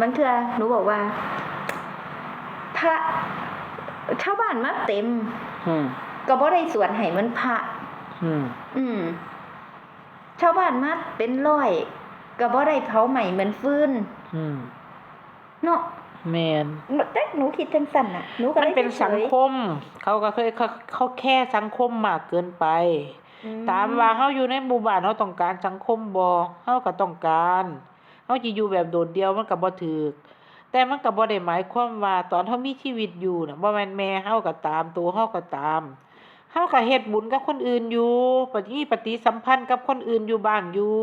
บางเทื่อหนูบอกว่า พระชาวบ้านมาเต็ม อืมก็บ่ได้สวดให้เหมันพระ อืมอืมชาวบ้านมาเป็นร้อยก็บ่ได้เผาใหม่เหมือนฟืนอืมเนาะแมนแต่หนูคิดจังซั่นน่ะหนูก็มันเลยเป็นฉยๆสังคม เขาก็เคยเขาเขาแค่สังคมมากเกินไป อื ตามว่าเฮาอยู่ในหมู่บ้านเฮาต้องการสังคมบ่เฮาก็ต้องการ เฮาสิอยู่แบบโดดเดี่ยวมันก็บ่ถูกแต่มันก็บ่ได้หมายความว่าตอนเฮามีชีวิตอยู่น่ะบ่แม่นแม่เฮาก็ตามตัวเฮาก็ตามเฮาก็เฮ็ดบุญกับคนอื่นอยู่ปฏิปฏิสัมพันธ์กับคนอื่นอยู่บ้างอยู่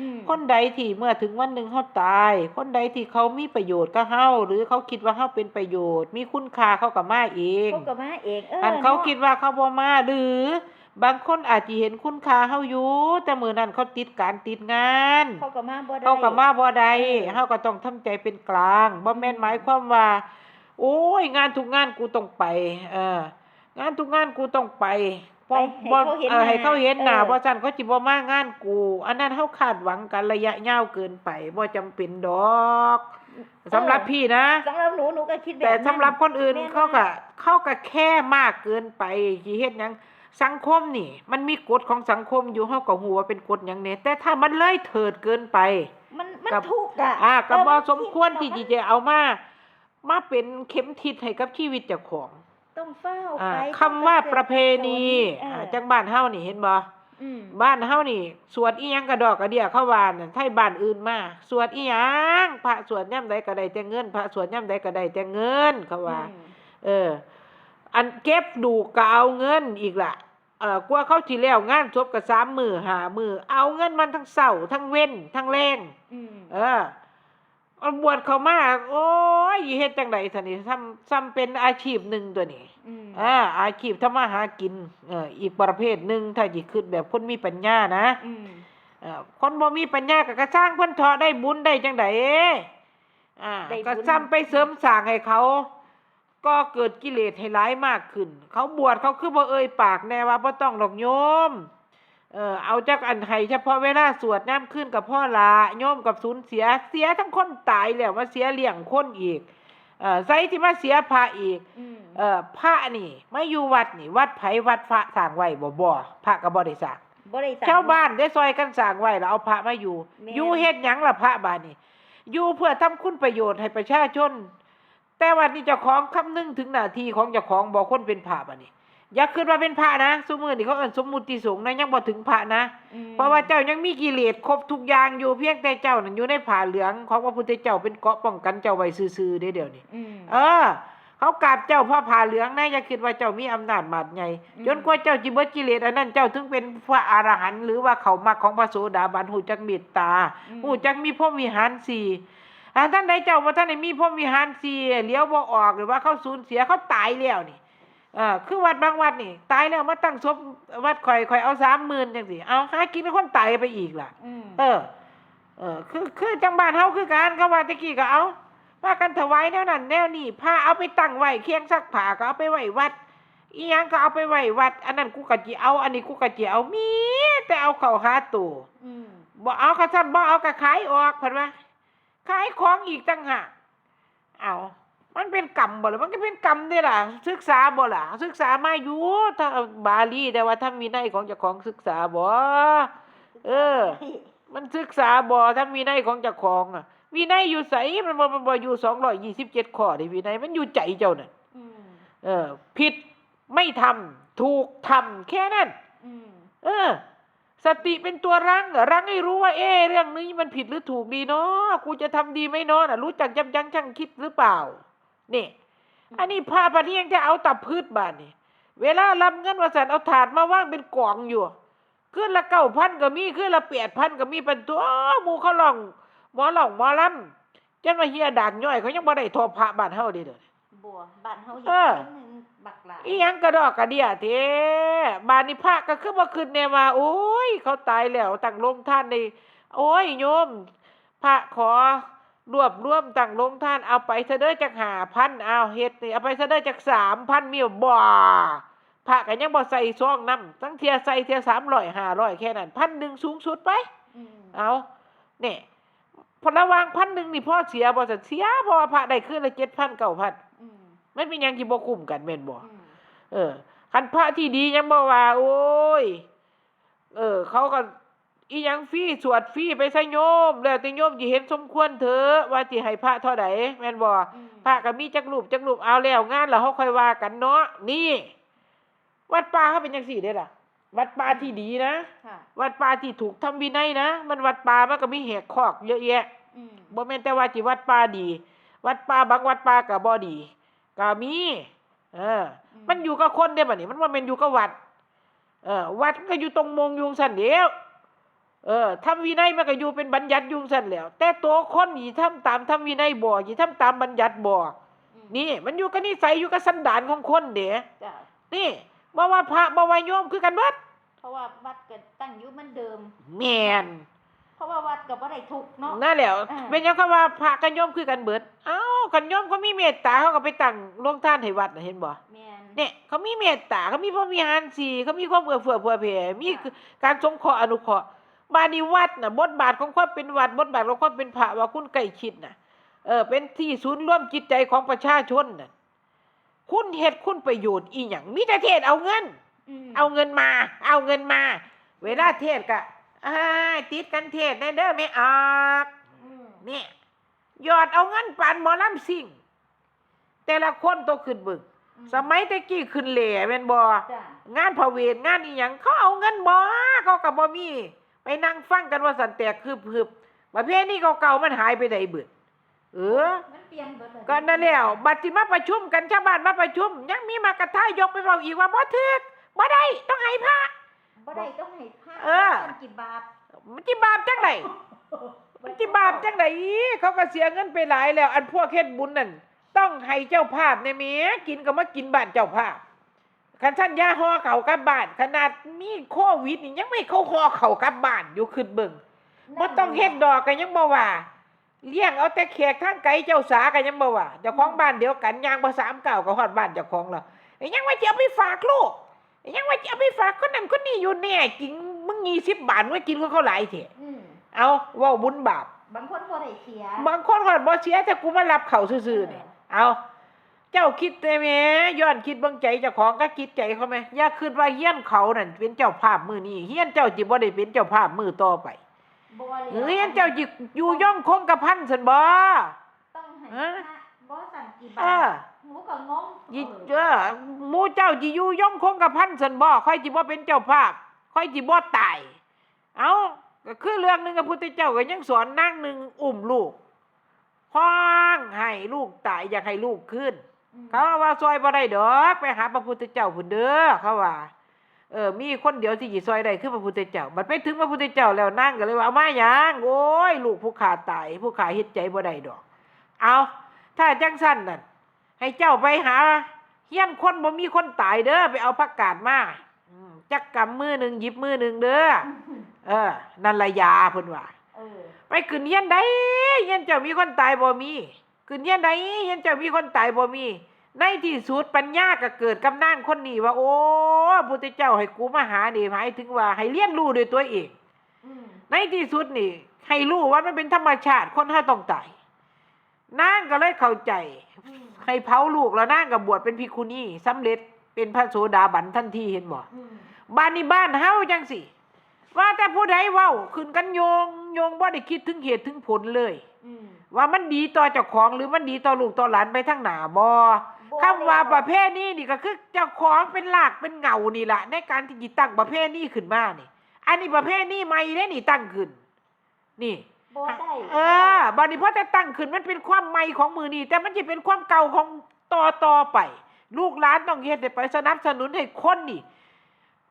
อืมคนใดที่เมื่อถึงวันหนึ่งเขาตาย คนใดที่เขามีประโยชน์กับเฮาหรือเขาคิดว่าเฮาเป็นประโยชน์ มีคุณค่าเขาก็มาเองเขาก็มาเองเอออันเขานะคิดว่าเขาบ่มาหรือ บางคนอาจจะเห็นคุณค่าเฮาอยู่แต่มื้อนั้นเขาติดการติดงานเขาก็มาบ่ได้เขาก็มาบ่ได้เออเฮาก็ต้องทำใจเป็นกลางบ่แม่นหมายความว่า โอ้ย งานทุกงานกูต้องไปเอองานทุกงานกูต้องไปเพราะให้บ่เขาเห็นเออให้เขาเห็นหน้าเออบ่ซั่นเขาสิบ่มางานกู อันนั้นเฮาคาดหวังกันระยะยาวเกินไปบ่จำเป็นดอกสำหรับพี่นะสำหรับหนูหนูก็คิดแบบแต่นั้นสำหรับคนอื่นแม่นเขาก็ว่าเขาก็แค่มากเกินไปสิเฮ็ดหยัง สังคมนี่ มันมีกฎของสังคมอยู่เฮาก็ฮู้ว่าเป็นกฎหยังแหน่แต่ถ้ามันเลยเถิดเกินไป มันมันกับถูกอะอ่าก็เออบ่นสมควรที่ผิจะดจะเอามามาเป็นเข็มทิศให้กับชีวิตเจ้าของต้องเฝ้าอ่าไปคำว่าประเพณีเอออ่าจังบ้านเฮานี่เห็นบ่ อืมบ้านเฮานี่ สวดอีหยังกระดอกกระเดียเข้าบ้านน่ะไทยบ้านอื่นมา สวดอีหยังพระสวดยามใดก็ได้แต่เงิน พระสวดยามใดก็ได้แต่เงินเขาว่า อืม เออ อันเก็บดูกก็เอาเงินอีกล่ะเออกว่าเขาสิแล้วงานศพก็สามมือหามือเอาเงินมันทั้งเช้าทั้งเว้นทั้งแรงอืมเออเอาบวชเขามาโอ้ยเฮ็ดจังไดซั่นนี่ซ้ำซ้ำเป็นอาชีพหนึ่งตัวนี้อืมอ่าอาชีพทำมาหากินเอออีกประเภทหนึ่งถ้าสิคิดแบบคนมีปัญญานะอืมเออคนบ่มีปัญญาก็กระสร้างเพิ่นเถาะได้บุญได้จังไดอ่าก็ซ้ำไปเสริมสร้างให้เขา ก็เกิดกิเลสให้ร้ายมากขึ้น เขาบวชเขาคือบ่เอ่ยปากแน่ว่าบ่ต้องดอกโยม เออเอาจากอันให้เฉพาะเวลาสวดน้ำขึ้นกับพ่อละโยมกับสูญเสียเสียทั้งคนตายแล้วมาเสียเลี้ยงคนอีก เออใส่ที่มาเสียพระอีกอืมเออพระนี่มาอยู่วัดนี่ วัดไผวัดพระสร้างไว้บ่บ่พระก็บ่ได้สร้างบ่ได้สั่งชาวบ้านได้ซอยกันสร้างไว้แล้วเอาพระมาอยู่แม่นอยู่เฮ็ดหยังล่ะพระบาดนี่อยู่เพื่อทำคุณประโยชน์ให้ประชาชน แต่วันนี้เจ้าของคำนึงถึงหน้าที่ของเจ้าของบ่คนเป็นพระบัดนี้อย่าคิดว่าเป็นพระนะซุมื้อนี่เขาเอิ้นสมมุติสงฆ์นะยังบ่ถึงพระนะอืมเพราะว่าเจ้ายังมีกิเลสครบทุกอย่างอยู่เพียงแต่เจ้านั่นอยู่ในผ้าเหลืองของพระพุทธเจ้าเป็นเกราะป้องกันเจ้าไว้ซื่อๆเด้เดี๋ยวนี้อืมเออ เขากราบเจ้าเพราะผ้าเหลืองนะอย่าคิดว่าเจ้ามีอำนาจบาดใหญ่อืมจนกว่าเจ้าจิเบิดกิเลสอันนั้นเจ้าถึงเป็นพระอรหันต์หรือว่าเขามักของพระโสดาบันหูจักเมตตาอืมหูจักมีพรหมวิหารสี่ อ่าท่านใดเจ้าว่าท่านได้มีพรหมวิหารสี่เลี้ยวบ่ออกหรือว่าเขาสูญเสียเขาตายแล้วนี่เอ่าคือวัดบางวัดนี่ ตายแล้วมาตั้งศพวัดข่อยข่อยเอาสามหมื่นจังสิเอาหากินคนตายไปอีกล่ะอืมเออ เออ คือคือจังบ้านเฮาคือการก็ว่าตะกี้ก็เอาว่ากันถวายแนวนั้นแนวนี้ผ้าเอาไปตั้งไว้เคียงซักผ้าก็เอาไปไว้วัดอีหยังก็เอาไปไว้วัด อันนั้นกูก็จิเอา อันนี้กูก็จิเอามี แต่เอาเข้าหาตัวอืมบ่เอากระซั่นบ่เอาก็ขายออกเพิ่นว่า ขายของอีกต่างหากเอามันเป็นกรรมบ่ล่ะมันก็เป็นกรรมเด้ล่ะ ศึกษาบ่ล่ะ ศึกษามาอยู่ถ้าบาลีแต่ว่าถ้ามีในยของเจ้าของศึกษาบ่เออ มันศึกษาบ่ถ้าวินัยของเจ้าของอะวินัยอยู่ไสมันบ่มันบ่อยู่227ข้อนี่วินัยมันอยู่ใจเจ้าน่ะอืมเออ ผิดไม่ทำถูกทำแค่นั้นอืมเออ สติเป็นตัวรั้งรั้งให้รู้ว่า เอ๊ะเรื่องนี้มันผิดหรือถูกดีเนาะกูจะทำดีไหมเนาะน่ะรู้จักยับยั้งชั่งคิดหรือเปล่านี่อันนี้พาปะเนียงจะเอาตับพืชบาดนี่เวลารับเงินว่าสันเอาถาดมาว่างเป็นกล่องอยู่ขึ้นละเก้าพันก็มีขึ้นละแปดพันก็มีเป็นตัวหมูเขาลองหมอลองหมอลำจังมาเฮียด่านย่อยเขายังบ่ได้ทอพระบ้านเฮาเด้เด้อบัวบ้านเฮาเฮ็เออดคนหนึง บักหลายอีหยังกระดอกกระเดียเด้บ้านนี้พระก็คือบ่ขึ้นแน่ว่าโอ้ย เขาตายแล้วตั้งโรงทานในโอ้ยโยม พระขอรวบรวมตั้งโรงทานเอาไปซะเด้อจัก5,000เอาเฮ็ดนี่เอาไปซะเด้อจัก3,000มีบ่พระก็ยังบ่ใส่ซองนำทั้งเที่ยใส่เที่ย300 500แค่นั้นพันหนึ่งสูงสุดไปอืมเอาเนี่ยพอระวางพันหนึ่งนี่พ่อเสียบ่สันเสียเพราะว่าพระได้คืนละเจ็ดพันเก้าพันอื มมันเป็นหยังที่บ่คุ้มกันแม่นบ่อืมเออคันพระที่ดียังบ่ว่า โอ้ย เออ เขาก็อีหยังฟรีสวดฟรีไปซะโยม แล้วแต่โยมสิเห็นสมควรเถอะว่าสิให้พระเท่าใดแม่นบ่อืมพระก็มีจักรูปจักรูปเอาแล้วงานแล้วเฮาค่อยว่ากันเนาะนี่ วัดป่าเขาเป็นจังซี่เด้ล่ะ วัดป่าที่ดีนะค่ะวัดป่าที่ถูกทำวินัยนะมันวัดป่ามันก็มีแหกคอกเยอะแยะอืมบ่แม่นแต่ว่าสิวัดป่าดี วัดป่าบางวัดป่าก็บ่ดี ก็มีเออ มันอยู่กับคนเด้บัดนี้มันบ่แม่นอยู่กับวัด เออวัดมันก็อยู่ตรงมงยุงซั่นเดียวเออทำวินัยมันก็อยู่เป็นบัญญัติยุงซั่นแหล้ว แต่ตัวคนนี่ทำตามทำวินัยบ่สิทำตามบัญญัติบ่อืมนี่ มันอยู่กับนิสัยอยู่กับสันดานของคนเด้จ้ะนี่บ่ว่าพระบ่ว่าโยมคือกันเบิดเพราะว่าวัดก็ตั้งอยู่เหมือนเดิมแม่น เพราะว่าวัดก็บ่ได้ทุกข์เนาะ นั่นแหละอ่า เป็นหยังคำว่าพระกับโยมคือกันเบิด เอ้ากันโยมเขามีเมตตาเขาก็ไปตั้งโรงทานให้วัดน่ะเห็นบ่แม่น เนี่ยเขามีเมตตาเขามีพระวิหารสีเขามีความเอื้อเฟื้อเผื่อแผ่มีค่ะ การสงเคราะห์อนุเคราะห์บาดนีวัดน่ะบทบาทของความเป็นวัดบทบาทของความเป็นพระว่าคุณใกล้ชิดน่ะเออเป็นที่ศูนย์รวมจิตใจของประชาชนน่ะคุณเฮ็ดคุณประโยชน์อีหยังมีแต่เทศเอาเงินมเอาเงินมา เอาเงินมา เวลาเทศก็ อ้ายติดกันเทศแน่เด้อไม่ออกอืมเนี่ยยอดเอาเงินปานหมอลำสิ่ง แต่ละคนโตขึ้นบึกอืสมัยแตะกี้ขึ้นเหล่แม่นบ่จ้ะงานพระเวทงานอีหยังเขาเอาเงินบ่เขาก็บ่มีไปนั่งฟังกันว่าสันแตกคืบๆประเภทนี้เก่าๆมันหายไปไหนเบิดเออมันเปลี่ยนเบิดเลยก็นั่นแล้วบัดที่มาประชุมกันชาวบ้านมาประชุม ยังมีมากระทายกไปบอกอีกว่าบ่ถึกบ่ได้ต้องให้พระ บ่ได้ต้องให้พระเออต้องกี่บาทมันจิบาปจังไดมันจิบาปจังไดเขาก็เสียเงินไปหลายแล้ว อันพวกเฮ็ดบุญนั่นต้องให้เจ้าภาพในเมียกินก็มากินบ้านเจ้าภาพคันท่านยาห่อเขากลับบ้านขนาดมีโควิดนี่ยังไม่เข้าห่อเขากลับบ้านอยู่ขึ้นเบิ่งบ่ต้องเฮ็ดดอกก็ยังบ่ว่าเลี้ยงเอาแต่แขกทางไกลเจ้าสาก็ยังบ่ว่าเจ้าของบ้านเดียวกันย่างบ่สามเก้าก็ฮอดบ้านเจ้าของแล้วไอ้ยังว่าจะเอาไปฝากลูกไอ้ ยังว่าจะเอาไปฝากคนนั้นคนนี้อยู่แน่จริงมึง20บาทมึงกินของเขาหลายแท้อืมเอาเว้าบุญบาป บางคนบ่ได้เสียบางคนหอดบ่เสียแต่กูมารับเขาซื่อๆนี่เอา เจ้าคิดแต่แหม่ย้อนคิดเบิ่งใจเจ้าของก็คิดใจเขาไหมอย่าคิดว่าเฮียนเขานั่นเป็นเจ้าภาพมือนี้เฮียนเจ้าจิบ่ได้เป็นเจ้าภาพมือต่อไปบ่เลยเฮียนเจ้าจิอยู่ย่องคงกระพันซั่นบ่ ต้องให้ฮะพระบ่สั่นกี่เอบาอท หมูก็งงยิเอเอออหมู่เจ้าจิอยู่ย่องคงกระพันซั่นบ่ค่อยจิบ่เป็นเจ้าภาพค่อยจิบ่ตาย เอาก็คือเรื่องหนึงพระพุทธเจ้าก็ยังสอนนางหนึงอุ้มลูกห้องให้ลูกตายอยากให้ลูกขึ้นอืมเขาว่าซอยบ่ได้ดอกไปหาพระพุทธเจ้าพุ่นเด้อเขาว่า เออ มีคนเดียวที่สิซอยได้คือพระพุทธเจ้า บัดไปถึงพระพุทธเจ้าแล้วนั่งก็เลยว่าเอามาหยังโอ้ย ลูกผู้ขาตายผู้ขาเฮ็ดใจบ่ได้ดอก เอาถ้าจังสั้นนั่น ให้เจ้าไปหาเฮียนคนบ่มีคนตายเด้อไปเอาผักกาดมาอืมจักกำมือหนึงหยิบมือหนึงเด้อเออ นั่นละยาเพิ่นว่าเออไปขึ้นเฮียนใดเฮียนเจ้ามีคนตายบ่มีขึ้นเฮียนใดเฮียนเจ้ามีคนตายบ่มี ในที่สุดปัญญาก็เกิดกับนางคนนี้ว่า โอ้พุทธเจ้าให้กูมาหานี่หมายถึงว่า ให้เรียนรู้ด้วยตัวเองอืมในที่สุดนี่ ให้รู้ว่ามันเป็นธรรมชาติคนเฮาต้องตาย นางก็เลยเข้าใจอืมให้เผาลูกแล้วนางก็บวชเป็นภิกขุณีสำเร็จเป็นพระโสดาบันทันทีเห็นบ่อืมบ้านนี้บ้านเฮาจังสิว่าแต่ผู้ใดเว้าขึ้นกันโยงโยงบ่ได้คิดถึงเหตุถึงผลเลยอืมว่ามันดีต่อเจ้าของหรือมันดีต่อลูกต่อหลานไปทั้งหน้าบ่บ่คำว่าแล้วประเภทนี้นี่ก็คือเจ้าของเป็นหลักเป็นเหงานี่ล่ะในการที่จิตั้งประเภทนี้ขึ้นมานี่ อันนี้ประเภทนี้ใหม่เด้นี่ตั้งขึ้น นี่ บ่ได้เออบัดนี้พอแต่ตั้งขึ้นมันเป็นความใหม่ของมือนี่แต่มันจะเป็นความเก่าของต่อต่อไป ลูกหลานต้องเฮ็ดให้ไปสนับสนุนให้คนนี่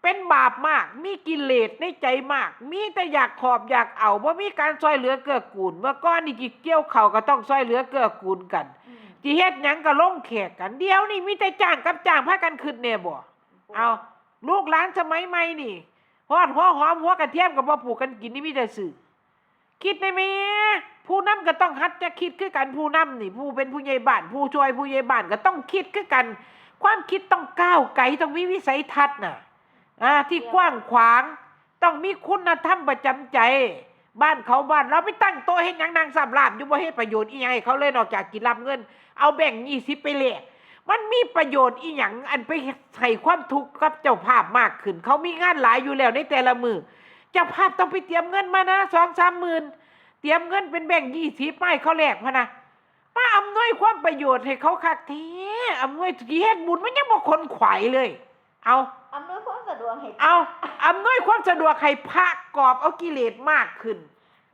เป็นบาปมาก มีกิเลสในใจมาก มีแต่อยากขอบอยากเอาว่ามีการซอยเหลือเกื้อกูลเมื่อก่อนนี่จิเกี่ยวเข่าวก็ต้องซอยเหลือเกื้อกูลกันอืมจิเฮ็ดหยังก็ลงแขกกัน เดี๋ยวนี่มีแต่จ้างกับจ้างพากันขึ้นแน่บ่เอาลูกหลานสมัยใหม่นี่ฮอดหัวหอมหัวกระเทียมกับบ่ปลูกกันกินนี่มีแต่สื่อ คิดได้ไหมผู้นำก็ต้องหัดจะคิดคือกันผู้นำนี่ ผู้เป็นผู้ใหญ่บ้าน ผู้ช่วยผู้ใหญ่บ้านก็ต้องคิดคือกัน ความคิดต้องก้าวไกลต้องมีวิสัยทัศน์น่ะอ่าที่กว้างขวาง ต้องมีคุณธรรมประจำใจ บ้านเขาบ้านเราไปตั้งโต๊ะเฮ็ดหยังนางสับลาบอยู่บ่เฮ็ดประโยชน์อีหยังให้เขาเลยนอกจากกินรับเงิน เอาแบ่งยี่สิบไปแลกมันมีประโยชน์อีหยังอันไปใส่ความทุกข์กับเจ้าภาพมากขึ้น เขามีงานหลายอยู่แล้วในแต่ละมือ เจ้าภาพต้องไปเตรียมเงินมานะสองสามหมื่นเตรียมเงินเป็นแบ่งยี่สิบไม่เขาแลกพะนะมาอำนวยความประโยชน์ให้เขาคักแท้อำนวยที่เฮ็ดบุญมันยังบ่คนขวายเลย เอาอำนวยความสะดวกให้เอาอำนวยความสะดวกให้พระกอบเอากิเลสมากขึ้น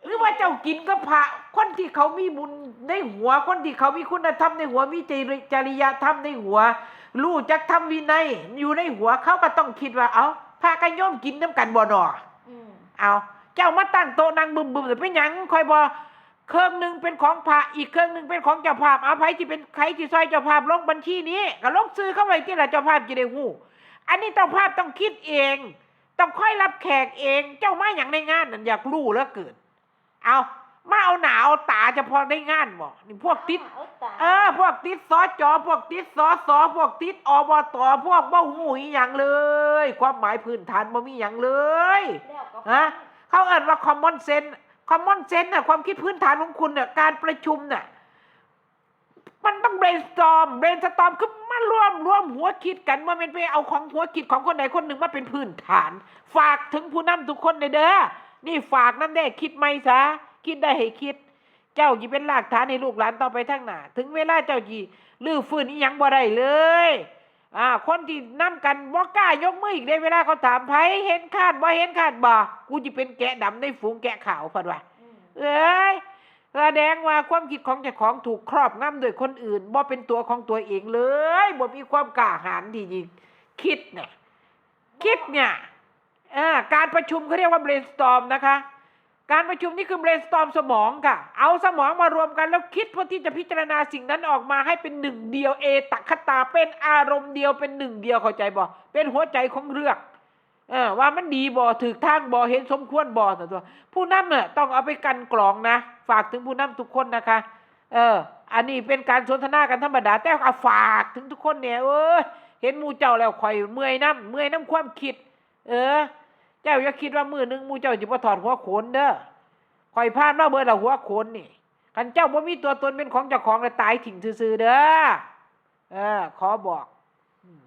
หรือว่าเจ้ากินก็พระคนที่เขามีบุญในหัว คนที่เขามีคุณธรรมในหัวมีจริจริยธรรมในหัวรู้จักทำวินัยอยู่ในหัวเขาก็ต้องคิดว่า เอาพากันย่อมกินน้ำกันบ่ดออืม เอาเจ้ามาตั้งโต๊ะนางบึมบึมแต่เป็นหยังคอยบอเครื่องหนึ่งเป็นของพระอีกเครื่องหนึ่งเป็นของเจ้าภาพเอาไผที่เป็นใครที่ซอยเจ้าภาพลงบัญชีนี้ก็ลงซื้อเข้าไปที่ละเจ้าภาพจะได้หูอันนี้เจ้าภาพต้องคิดเอง ต้องค่อยรับแขกเอง เจ้ามาอย่างในงานนั่นอยากรู้แล้วเกิด เอา มาเอาหนาเอาตาเฉพาะในงานบ่นี่พวกติด เอาตาเออพวกติดสอจอพวกติดสอสอพวกติดอบตพวกบ่หูอีหยังเลย ความหมายพื้นฐานบ่มีหยังเลย แล้วก็ฮะ เขาเอ่นว่า common sense common sense น่ะความคิดพื้นฐานของคุณน่ะการประชุมน่ะมันต้อง brainstorm brainstorm คือมารวมรวมหัวคิดกันว่ามันไปเอาของหัวคิดของคนใดคนหนึ่งมาเป็นพื้นฐาน ฝากถึงผู้นำทุกคนเลยเด้อนี่ฝากน้ำได้คิดไม่ซะ คิดได้ให้คิด เจ้าจีเป็นรากฐานให้ลูกหลานต่อไปทั้งหน้าถึงเวลาเจ้าจีลื้อฟื้นอีหยังบ่ได้เลยอ่าคนที่นำกันบ่กล้ายกมืออีกได้เวลาเขาถามไผเห็นคาดบ่เห็นคาดบ่กูจะเป็นแกะดำในฝูงแกะขาวพัดว่าอืมเอ้ยแสดงว่าความคิดของเจ้าของถูกครอบงำโดยคนอื่นบ่เป็นตัวของตัวเองเลยบ่มีความกล้าหาญที่จะคิดเนี่ยคิดเนี่ยเอ่อการประชุมเขาเรียกว่า brainstorm นะคะ การประชุมนี่คือ brainstorm สมองค่ะ เอาสมองมารวมกันแล้วคิดเพื่อที่จะพิจารณาสิ่งนั้นออกมาให้เป็นหนึ่งเดียวเอตัคตาเป็นอารมณ์เดียวเป็นหนึ่งเดียวเข้าใจบ่เป็นหัวใจของเรื่องเออว่ามันดีบ่ถือทางบ่เห็นสมควรบ่ต่ตัว ผู้นำเนี่ยต้องเอาไปกันกรองนะ ฝากถึงผู้นำทุกคนนะคะ เออ อันนี้เป็นการสนทนากันธรรมดาแต่าฝากถึงทุกคนเนี่ยเออเห็นมูเจ้าแล้วข่อยเมื่อยน้ำเมื่อยน้ำความคิด เออ เจ้าอย่าคิดว่ามือหนึ่งมูเจ้าจะมาถอดหัวโขนเด้อคอยพลาดมาเบิดละหัวโขนนี่กันเจ้าบ่มีตัวตนเป็นของเจ้าของเลยตายถิ่งซื่อเด้อเออขอบอก